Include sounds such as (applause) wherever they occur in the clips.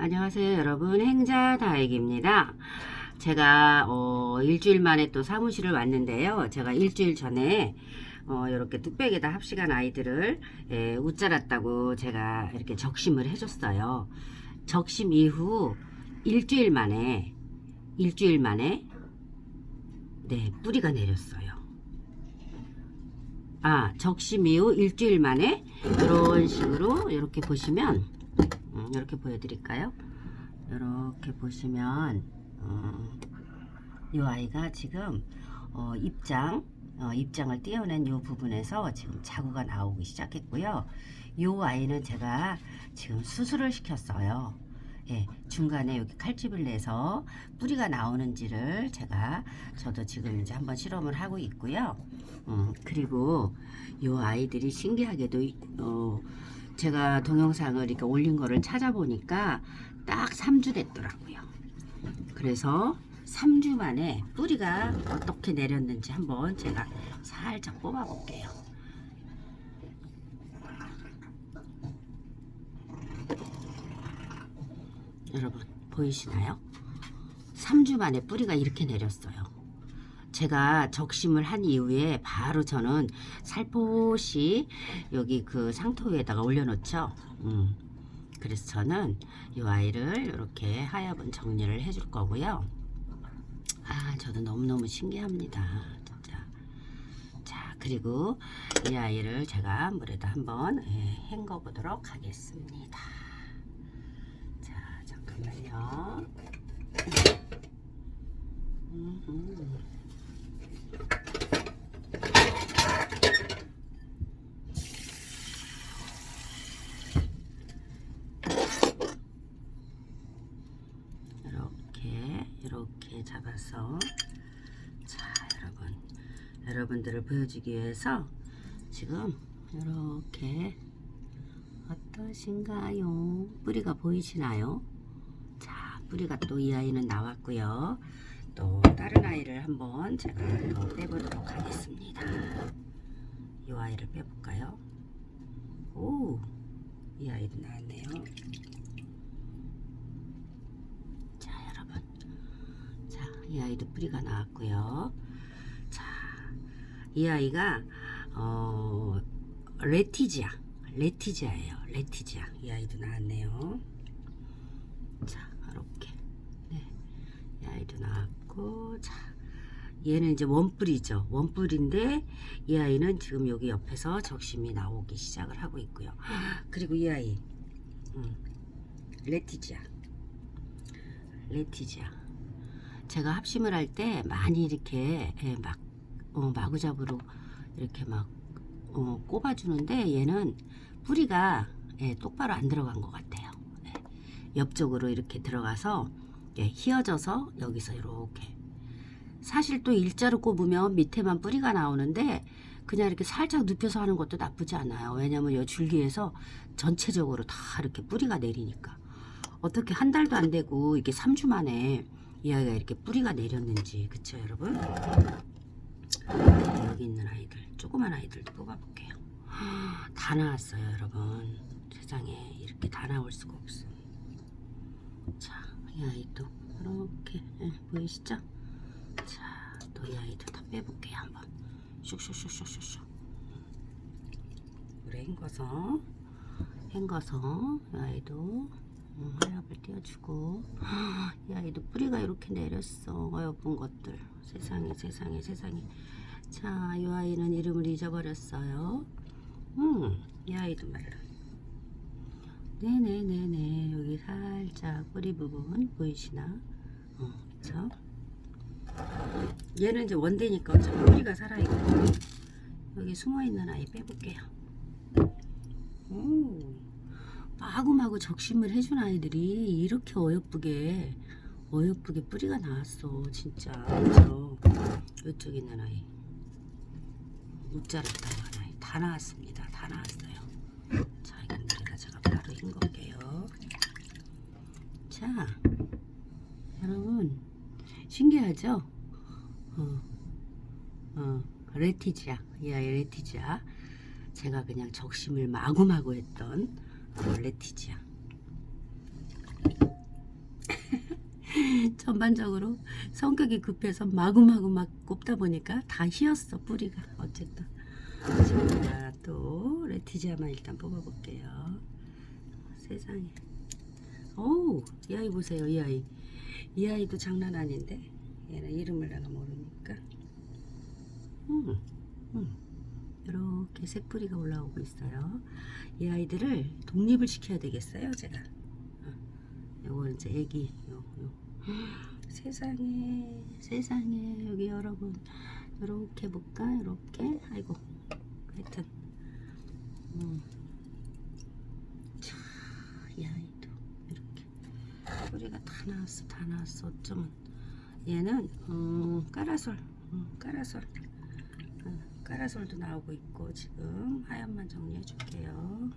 안녕하세요 여러분. 행자다액입니다. 제가 어, 일주일 만에 또 사무실을 왔는데요. 제가 일주일 전에 어, 이렇게 뚝배기에다 합식한 아이들을 예, 웃자랐다고 제가 이렇게 적심을 해줬어요. 적심 이후 일주일 만에 일주일 만에 네 뿌리가 내렸어요. 아 적심 이후 일주일 만에 이런 식으로 이렇게 보시면 음, 이렇게 보여드릴까요? 이렇게 보시면 음, 이 아이가 지금 어, 입장 어, 입장을 떼어낸 이 부분에서 지금 자구가 나오기 시작했고요. 이 아이는 제가 지금 수술을 시켰어요. 예, 중간에 여기 칼집을 내서 뿌리가 나오는지를 제가 저도 지금 이제 한번 실험을 하고 있고요. 음, 그리고 이 아이들이 신기하게도 어, 제가 동영상을 이렇게 올린 거를 찾아보니까 딱 3주 됐더라고요. 그래서 3주 만에 뿌리가 어떻게 내렸는지 한번 제가 살짝 뽑아 볼게요. 여러분 보이시나요? 3주 만에 뿌리가 이렇게 내렸어요. 제가 적심을 한 이후에 바로 저는 살포시 여기 그 상토 위에다가 올려놓죠. 음. 그래서 저는 이 아이를 이렇게 하엽은 정리를 해줄 거고요. 아, 저도 너무너무 신기합니다. 진짜. 자, 그리고 이 아이를 제가 물에다 한번 예, 헹궈 보도록 하겠습니다. 자, 잠깐만요. 음흠. 이렇게 이렇게 잡아서 자 여러분 여러분들을 보여주기 위해서 지금 이렇게 어떠신가요? 뿌리가 보이시나요? 자 뿌리가 또 이 아이는 나왔고요. 또 다른 아이를 한번 제가 더 빼보도록 하겠습니다. 이 아이를 빼볼까요? 오, 이 아이도 나왔네요. 자, 여러분. 자, 이 아이도 뿌리가 나왔고요. 자, 이 아이가 어 레티지아, 레티지아예요. 레티지아. 이 아이도 나왔네요. 자, 이렇게. 네. 이 아이도 나왔고 자. 얘는 이제 원뿔이죠. 원뿔인데 이 아이는 지금 여기 옆에서 적심이 나오기 시작을 하고 있고요. 그리고 이 아이 음, 레티지아 레티지아 제가 합심을 할 때 많이 이렇게 예, 막 어, 마구잡이로 이렇게 막 어, 꼽아주는데 얘는 뿌리가 예, 똑바로 안 들어간 것 같아요. 예, 옆쪽으로 이렇게 들어가서 예, 휘어져서 여기서 이렇게 사실 또 일자로 꼽으면 밑에만 뿌리가 나오는데 그냥 이렇게 살짝 눕혀서 하는 것도 나쁘지 않아요. 왜냐면 이 줄기에서 전체적으로 다 이렇게 뿌리가 내리니까 어떻게 한 달도 안 되고 이게 3주 만에 이 아이가 이렇게 뿌리가 내렸는지 그쵸 여러분? 여기 있는 아이들 조그만 아이들도 뽑아볼게요. 다 나왔어요 여러분. 세상에 이렇게 다 나올 수가 없어. 자, 이 아이도 이렇게 예, 보이시죠? 자, 또 이 아이도 다 빼볼게요 한번. 슉슉슉슉슉슉. 물에 헹궈서 헹궈서 이 아이도 음, 하엽을 띄워주고 이 아이도 뿌리가 이렇게 내렸어 어여쁜 것들 세상에 세상에 세상에 자 이 아이는 이름을 잊어버렸어요 음이 아이도 말라 네네네네. 여기 살짝 뿌리 부분 보이시나? 어 그쵸? 얘는 이제 원대니까 어차피 뿌리가 살아있고 여기 숨어있는 아이 빼볼게요. 오 마구마구 적심을 해준 아이들이 이렇게 어여쁘게 어여쁘게 뿌리가 나왔어 진짜. 그죠 이쪽에 있는 아이. 못 자랐다고 아이 다 나왔습니다 다 나왔어요 자 이건 우리가 헹궈게요. 자 여러분 신기하죠? 어, 어, 레티지아 이 아이 레티지아. 제가 그냥 적심을 마구마구 했던 어, 레티지아. (laughs) 전반적으로 성격이 급해서 마구마구 막 꼽다 보니까 다 휘었어 뿌리가. 어쨌든. 제가 또 레티지아만 일단 뽑아볼게요 세상에. 어우 이 아이 보세요 이 아이. 이 아이도 장난 아닌데? 얘는 이름을 내가 모르니까. 음, 음. 이렇게 새뿌리가 올라오고 있어요. 이 아이들을 독립을 시켜야 되겠어요 제가. 요거 이제 애기 요, 요. 세상에 세상에. 여기 여러분 이렇게 볼까? 이렇게? 아이고 하여튼. 음. 자, 이 아이도 이렇게 뿌리가 다 나왔어 다 나왔어. 어쩌면 얘는 음, 까라솔 음, 까라솔. 음, 까라솔도 나오고 있고 지금 하얀만 정리해 줄게요.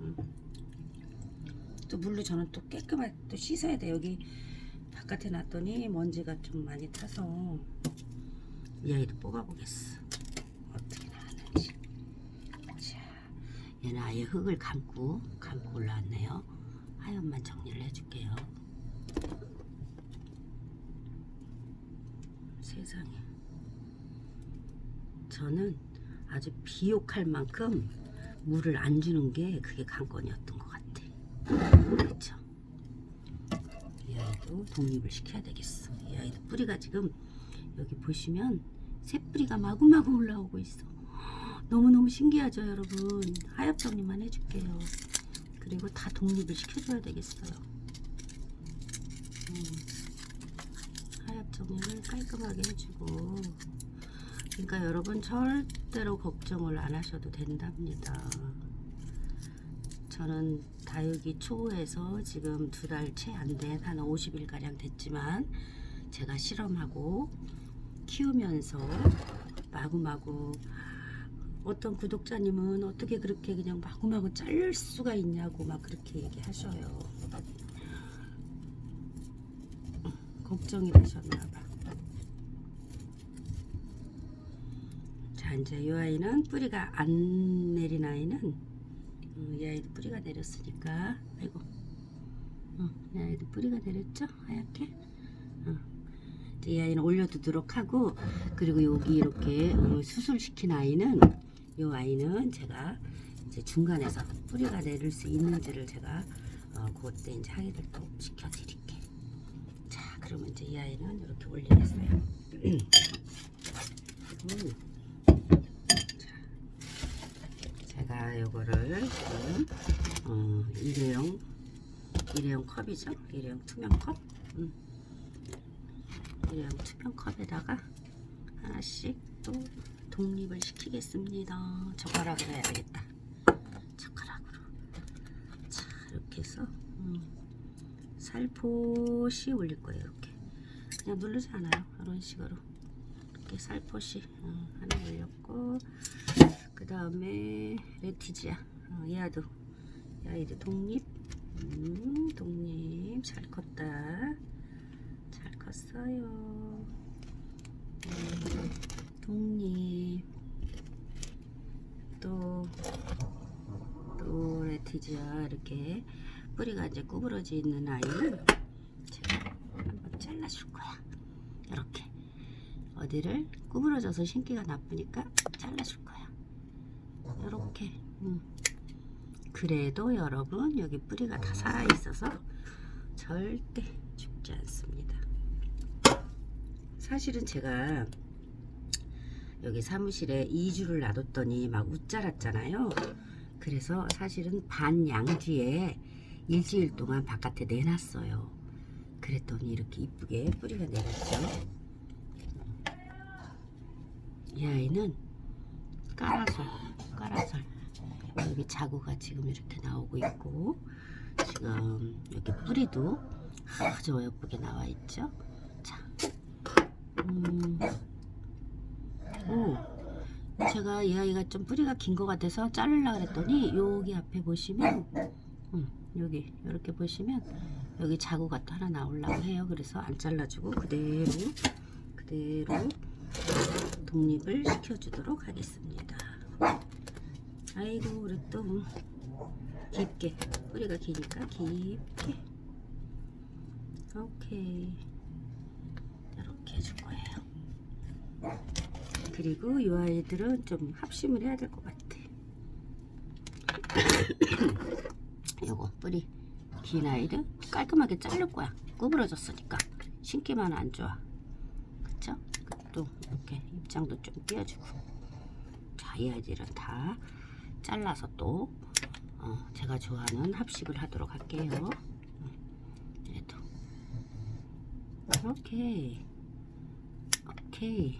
음. 또 물로 저는 또 깨끗하게 또 씻어야 돼. 여기 바깥에 놨더니 먼지가 좀 많이 타서. 이 아이도 뽑아보겠어. 어떻게 나왔는지. 자 얘는 아예 흙을 감고 감고 올라왔네요 하얀만 정리를 해줄게요. 세상에. 저는 아주 비옥할 만큼 물을 안 주는 게 그게 관건이었던 것 같아. 그렇죠 이 아이도 독립을 시켜야 되겠어. 이 아이도 뿌리가 지금 여기 보시면 새뿌리가 마구마구 올라오고 있어. 너무너무 신기하죠 여러분? 하엽 정리만 해줄게요 그리고 다 독립을 시켜줘야 되겠어요. 음, 하엽 정리를 깔끔하게 해주고. 그러니까 여러분 절대로 걱정을 안 하셔도 된답니다. 저는 다육이 초에서 지금 두 달 채 안 된 한 50일 가량 됐지만 제가 실험하고 키우면서 마구마구 어떤 구독자님은 어떻게 그렇게 그냥 마구마구 자를 수가 있냐고 막 그렇게 얘기하셔요. 걱정이 되셨나봐. 자 이제 이 아이는 뿌리가 안 내린 아이는 어, 이 아이도 뿌리가 내렸으니까 아이고 어, 이 아이도 뿌리가 내렸죠 하얗게 어. 이 아이는 올려두도록 하고 그리고 여기 이렇게 어, 수술시킨 아이는 이 아이는 제가 이제 중간에서 뿌리가 내릴 수 있는지를 제가 어, 그때 이제 확인을 또 시켜드릴게 자 그러면 이제 이 아이는 이렇게 올리겠어요 음. 제가 요거를 지금 어, 일회용 일회용 컵이죠 일회용 투명 컵 음. 일회용 투명 컵에다가 하나씩 또 독립을 시키겠습니다. 젓가락으로 해야겠다. 젓가락으로. 자 이렇게 해서 음, 살포시 올릴 거예요 이렇게. 그냥 누르지 않아요 이런 식으로. 이렇게 살포시 어, 하나 올렸고 그 다음에 레티지아 어, 얘도. 얘도 독립. 음, 독립. 잘 컸다. 잘 컸어요. 음, 독립 또, 또 레티지아 이렇게 뿌리가 이제 구부러져 있는 아이는 제가 한번 잘라줄 거야. 이렇게. 어디를? 구부러져서 신기가 나쁘니까 잘라줄 거야. 이렇게. 음. 그래도 여러분 여기 뿌리가 다 살아 있어서 절대 죽지 않습니다. 사실은 제가 여기 사무실에 2주를 놔뒀더니 막 웃자랐잖아요. 그래서 사실은 반양지에 일주일 동안 바깥에 내놨어요. 그랬더니 이렇게 이쁘게 뿌리가 내렸죠. 이 아이는 까라솔 까라솔. 여기 자구가 지금 이렇게 나오고 있고 지금 여기 뿌리도 아주 예쁘게 나와 있죠. 자, 음, 오, 제가 이 아이가 좀 뿌리가 긴 것 같아서 자르려 그랬더니 여기 앞에 보시면 음, 여기 이렇게 보시면 여기 자구가 또 하나 나오려고 해요. 그래서 안 잘라주고 그대로 그대로 독립을 시켜주도록 하겠습니다. 아이고 우리 또 깊게 뿌리가 기니까 깊게. 오케이. 이렇게 해줄 거예요 그리고 이 아이들은 좀 합심을 해야 될 것 같아. (coughs) 요거 뿌리. 긴 아이들 깔끔하게 자를 거야. 구부러졌으니까. 신기만 안 좋아. 그쵸? 또 이렇게 입장도 좀 띄워주고. 자 이 아이들은 다 잘라서 또 어, 제가 좋아하는 합식을 하도록 할게요. 음, 얘도. 오케이. 오케이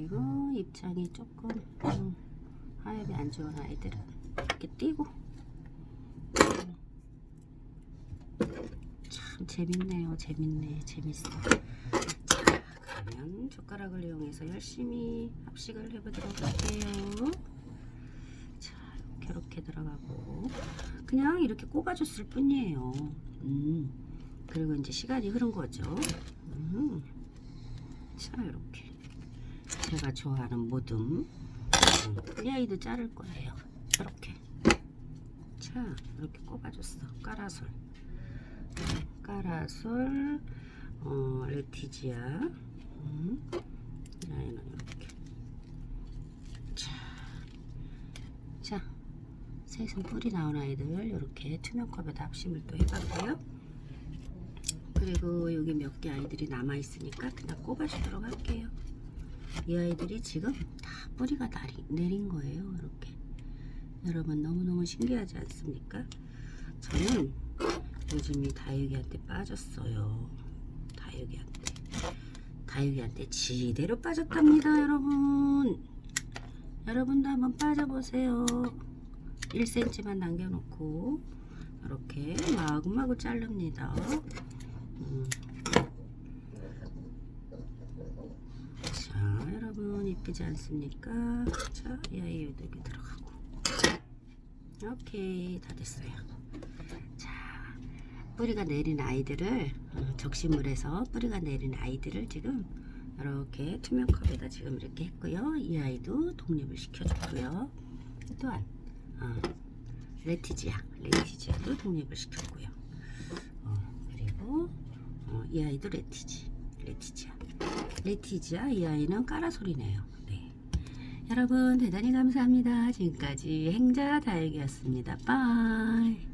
그리고 입장이 조금 음, 하엽이 안 좋은 아이들은 이렇게 띄고. 음. 참 재밌네요. 재밌네. 재밌어. 자 그러면 젓가락을 이용해서 열심히 합식을 해보도록 할게요. 자 이렇게 이렇게 들어가고. 그냥 이렇게 꼽아줬을 뿐이에요. 음. 그리고 이제 시간이 흐른 거죠. 음. 자 이렇게 제가 좋아하는 모듬. 아이도 자를 거예요. 이렇게. 자 이렇게 꼽아줬어. 까라솔. 음, 까라솔 어, 레티지아. 음, 이 아이는 이렇게. 자, 자 새순 뿌리 나온 아이들 이렇게 투명컵에다 합심을 또 해봤고요. 그리고 여기 몇 개 아이들이 남아 있으니까 그냥 꼽아주도록 할게요 이 아이들이 지금 다 뿌리가 나리, 내린 거예요 이렇게. 여러분 너무너무 신기하지 않습니까? 저는 요즘 이 다육이한테 빠졌어요. 다육이한테. 다육이한테 지대로 빠졌답니다 여러분. 여러분도 한번 빠져보세요. 1cm만 남겨놓고 이렇게 마구마구 자릅니다. 음. 자 이쁘지 않습니까? 자이 아이 여기 이렇게 들어가고. 오케이 다 됐어요. 자 뿌리가 내린 아이들을 어, 적시물에서 뿌리가 내린 아이들을 지금 이렇게 투명 컵에다 지금 이렇게 했고요. 이 아이도 독립을 시켜줬고요. 또한 어, 레티지아 레티지아도 독립을 시켰고요. 어, 그리고 어, 이 아이도 레티지 레티지아 레티지아 이 아이는 까라솔이네요. 네. 여러분 대단히 감사합니다. 지금까지 행자 다육이었습니다. 빠이